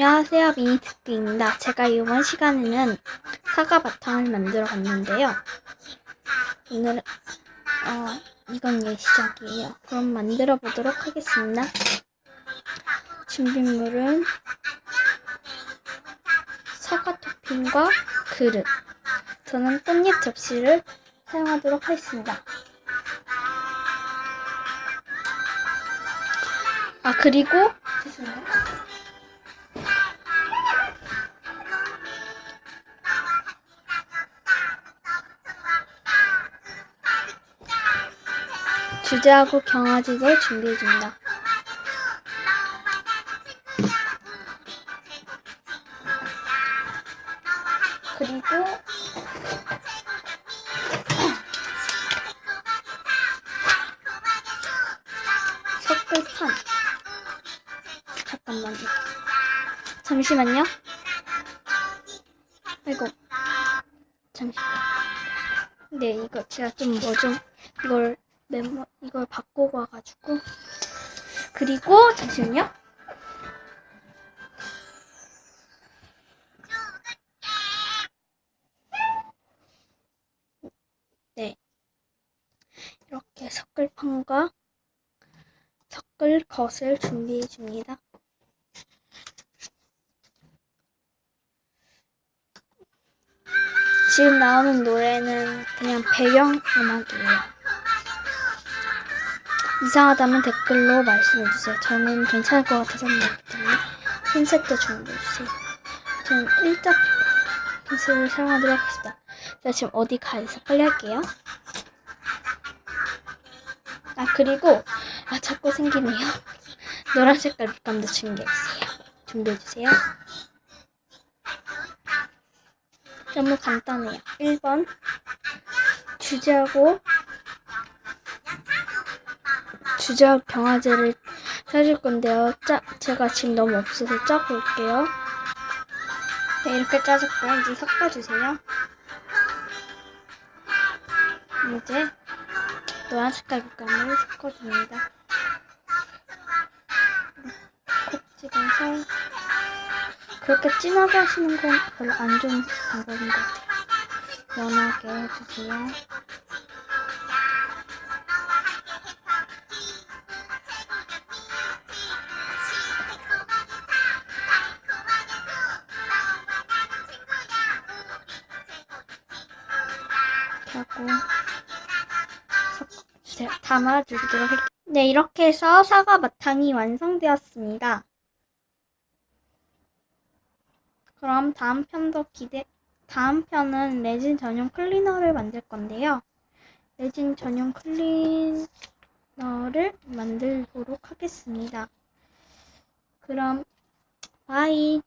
안녕하세요 미니트크입니다. 제가 이번 시간에는 사과 바탕을 만들어 봤는데요. 오늘 어 이건 예 시작이에요. 그럼 만들어 보도록 하겠습니다. 준비물은 사과 토핑과 그릇. 저는 꽃잎 접시를 사용하도록 하겠습니다. 아 그리고 주제하고 경화지도 준비해줍니다. 그리고 석굴판 잠깐만요. 잠시만요. 아이고 잠시. 네 이거 제가 좀 뭐좀 이걸 메모 이걸 바꾸고 와가지고 그리고 잠시만요. 네 이렇게 섞을 판과 섞을 것을 준비해 줍니다. 지금 나오는 노래는 그냥 배경 음악이에요. 이상하다면 댓글로 말씀해주세요. 저는 괜찮을 것 같아서 때문에 흰색도 준비해주세요. 저는 일자 펜슬을 사용하도록 하겠습니다. 자, 지금 어디 가 있어? 빨리 할게요. 아, 그리고, 아, 자꾸 생기네요. 노란 색깔 빛감도 준비해주세요. 준비해주세요. 너무 간단해요. 1번, 주제하고 주작 경화제를 짜줄 건데요. 짜, 제가 지금 너무 없어서 짜고 올게요. 네, 이렇게 짜줬고요. 이제 섞어주세요. 이제 노란 색깔 물감을 섞어줍니다. 콕 찍어서 그렇게 진하게 하시는 건 별로 안 좋은 방법인 것 같아요. 연하게 해주세요. 하고. 담아주도록 할게요. 네, 이렇게 해서 사과 바탕이 완성되었습니다. 그럼 다음 편도 기대, 다음 편은 레진 전용 클리너를 만들 건데요. 레진 전용 클리너를 만들도록 하겠습니다. 그럼, 바이.